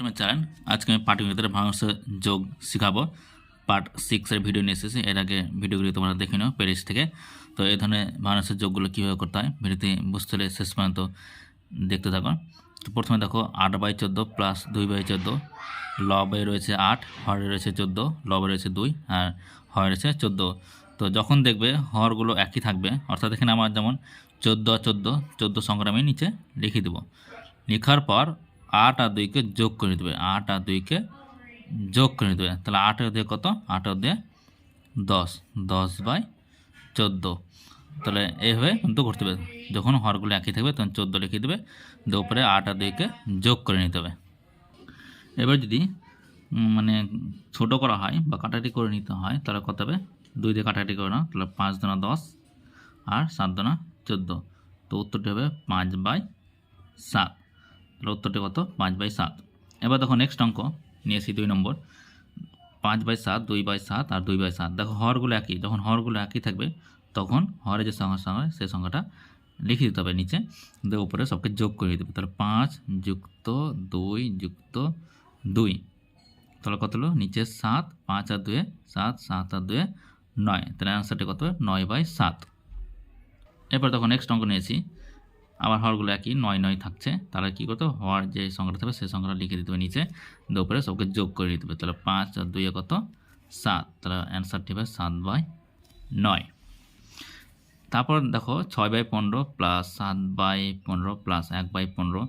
আমার চ্যানেল আজকে আমি পাটিগণিতের ভাঙাংশের যোগ শেখাবো। পার্ট সিক্সের ভিডিও নিয়ে এসেছি, এর আগে ভিডিওগুলি তোমরা দেখে নাও প্লেলিস্ট থেকে। তো এই ধরনের ভাঙাংশের যোগগুলো কীভাবে করতে হয় ভিডিওতে বুঝতে হলে শেষ পর্যন্ত দেখতে থাকো। তো প্রথমে দেখো, আট বাই চোদ্দ প্লাস দুই বাই চোদ্দ, লবে রয়েছে আট, হরে রয়েছে চোদ্দ, লবে রয়েছে দুই, আর হরে রয়েছে চোদ্দ। তো যখন দেখবে হরগুলো একই থাকবে, অর্থাৎ এখানে আমার যেমন চোদ্দ আর চোদ্দ চোদ্দ সংখ্যাটা আমি নিচে লিখে দেবো। লেখার পর আট আর দুইকে যোগ করে দেবে আট আর দুইকে যোগ করে দেবে তাহলে আট আর দুই কত? আট আর দুই দশ। দশ বাই চোদ্দ। তাহলে এইভাবে কিন্তু করতে হবে। যখন হরগুলো একই থাকবে, তখন চোদ্দ লিখে দেবে। দিয়ে উপরে আট আর দুইকে যোগ করে নিতে হবে। এবার যদি মানে ছোটো করা হয় বা কাটাটি করে নিতে হয়, তাহলে কত হবে? দুই দিয়ে কাটাকাটি করে নাও। তাহলে পাঁচ দানা দশ আর সাত দানা চোদ্দ। তো উত্তরটি হবে পাঁচ বাই সাত। তাহলে উত্তরটি কত? পাঁচ বাই সাত। এবার দেখো নেক্সট অঙ্ক। নিয়েছি দুই নম্বর। পাঁচ বাই সাত, দুই বাই সাত আর দুই বাই সাত। দেখো হরগুলো একই। যখন হরগুলো একই থাকবে, তখন হরে যে সংখ্যার সঙ্গে সেই সংখ্যাটা লিখে দিতে হবে নিচে। দিয়ে উপরে সবকে যোগ করে দিতে হবে। তাহলে পাঁচ যুক্ত দুই যুক্ত দুই। তাহলে কত হলো? নিচে সাত, পাঁচ আর দুয়ে সাত সাত আর দুয়ে নয়। তাহলে অ্যান্সারটি কত? নয় বাই সাত। এরপর তখন নেক্সট অঙ্ক নিয়েছি আবার হরগুলো একই, নয় নয় থাকছে। তাহলে কী করতে হবে? হর যে সংখ্যাটা থাকবে, সেই সংখ্যাটা লিখে দিতে হবে নিচে। দুপুরে সবকে যোগ করে দিতে হবে। তাহলে পাঁচ আর দুইয়ে কত? সাত। তাহলে অ্যান্সারটি হবে সাত বাই নয়। তারপর দেখো, ছয় বাই পনেরো প্লাস সাত বাই পনেরো প্লাস এক বাই পনেরো।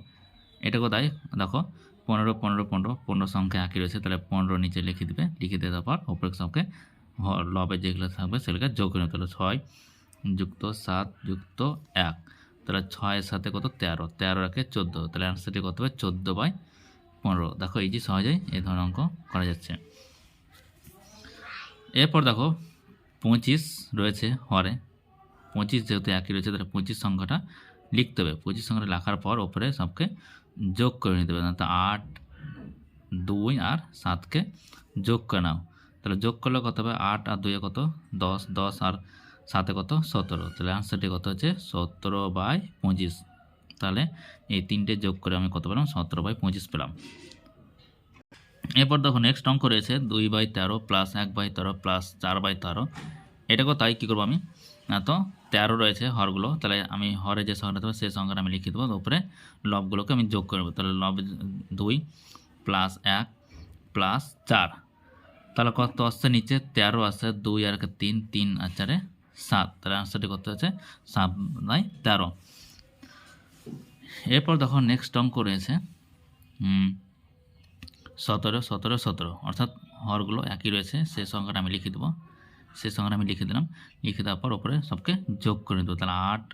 এটা কোথায়? দেখো, পনেরো পনেরো পনেরো। পনেরো সংখ্যা একই রয়েছে। তাহলে পনেরো নিচে লিখে দেবে। লিখে দেওয়ার পর সবকে হ- লবে যেগুলো থাকবে সেগুলোকে যোগ করে তাহলে ছয় যুক্ত সাত যুক্ত এক। তাহলে ছয়ের সাথে কত? তেরো। তেরো রাখে চোদ্দ। তাহলে অ্যান্সারটি কত হবে? চোদ্দ বাই পনেরো। দেখো এই যে সহজেই এই ধরনের অঙ্ক করা যাচ্ছে। এরপর দেখো পঁচিশ রয়েছে হরে। পঁচিশ যেহেতু একই রয়েছে, তাহলে পঁচিশ সংখ্যাটা লিখতে হবে। পঁচিশ সংখ্যাটা লেখার পর ওপরে সবকে যোগ করে নিতে হবে। তো আট, দুই আর সাতকে যোগ করে নাও। তাহলে যোগ করলে কত হবে? আট আর দুইয়ে কত? দশ। দশ আর সাথে কত? সতেরো। তাহলে আনসারটি কত হচ্ছে? সতেরো বাই পঁচিশ। তাহলে এই তিনটে যোগ করে আমি কত পেলাম? সতেরো বাই পঁচিশ পেলাম। এরপর দেখো নেক্সট অঙ্ক রয়েছে দুই বাই তেরো প্লাস এক বাই তেরো প্লাস চার বাই তেরো। এটাকেও তাই কী করব আমি? না তো, তেরো রয়েছে হরগুলো। তাহলে আমি হরে যে সংখ্যাটা থাকবে সেই সংখ্যাটা আমি লিখে দেবো। উপরে লবগুলোকে আমি যোগ করব। তাহলে লব দুই প্লাস এক প্লাস চার। তাহলে কত আসছে নিচে? তেরো আসছে দুই আর তিন তিন আর চারে সাত, তাহলে আনসারটি কত আছে সাত বাই তেরো। এরপর দেখো নেক্সট অঙ্ক রয়েছে সতেরো সতেরো সতেরো। অর্থাৎ হরগুলো একই রয়েছে সেই সংখ্যাটা আমি লিখে দেবো। সেই সংখ্যাটা আমি লিখে দিলাম, লিখে দেওয়ার পর ওপরে সবকে যোগ করে দেবো। তাহলে আট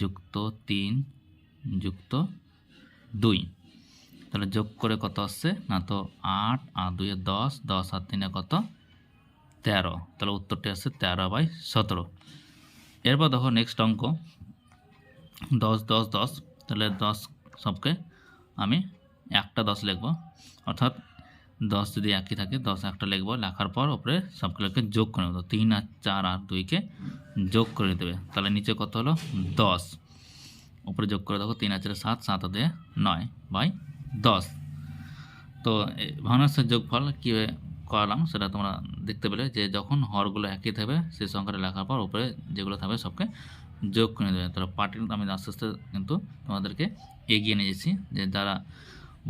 যুক্ত তিন যুক্ত দুই। তাহলে যোগ করে কত আসছে? না তো আট, আর দুইয়ে দশ দশ আর তিনে কত? তেরো। তাহলে উত্তরটি আসছে তেরো বাই সতেরো। এরপর দেখো নেক্সট অঙ্ক। দশ দশ দশ। তাহলে দশ সবকে আমি একটা দশ লিখব। অর্থাৎ দশ যদি একই থাকে, দশ একটা লিখব। লেখার পর ওপরে সবগুলোকে যোগ করে নেব। তিন আর চার আর দুইকে যোগ করে দেবে। তাহলে নিচে কত হলো? দশ। উপরে যোগ করে দেখো, তিন আর চারে সাত সাত দুয়ে নয় বাই দশ। তো ভাঙনাসের যোগফল কীভাবে করালাম, সেটা তোমরা দেখতে পেলে যে যখন হরগুলো একই থাকবে, সেই সংখ্যাটা লেখার পর উপরে যেগুলো থাকবে সবকে যোগ করে দেবে। তাহলে পার্টির আমি আস্তে আস্তে কিন্তু তোমাদেরকে এগিয়ে নিয়ে যাচ্ছি যে যারা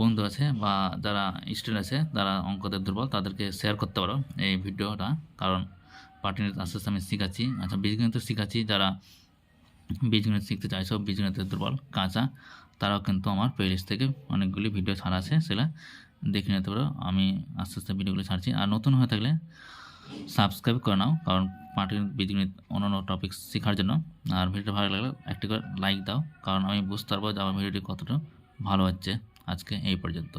বন্ধু আছে বা যারা স্টুডেন্ট আছে, যারা অঙ্কতে দুর্বল, তাদেরকে শেয়ার করতে পারো এই ভিডিওটা। কারণ পার্টির আস্তে আস্তে আমি শেখাচ্ছি। আচ্ছা বীজগণিত শেখাচ্ছি। যারা বীজগণিত শিখতে চাইছো বীজগণিতের দুর্বল, কাঁচা, তারাও কিন্তু আমার প্লেলিস্ট থেকে অনেকগুলি ভিডিও ছাড়া আছে সেটা দেখে নিতে পারো। আমি আস্তে আস্তে ভিডিওগুলো ছাড়ছি। আর নতুন হয়ে থাকলে সাবস্ক্রাইব করে নাও, কারণ পার্টির বীজগণিত অন্যান্য টপিক শেখার জন্য। আর ভিডিওটা ভালো লাগলে একটি করে লাইক দাও, কারণ আমি বুঝতে পারব যে আমার ভিডিওটি কতটা ভালো হচ্ছে আজকে এই পর্যন্ত।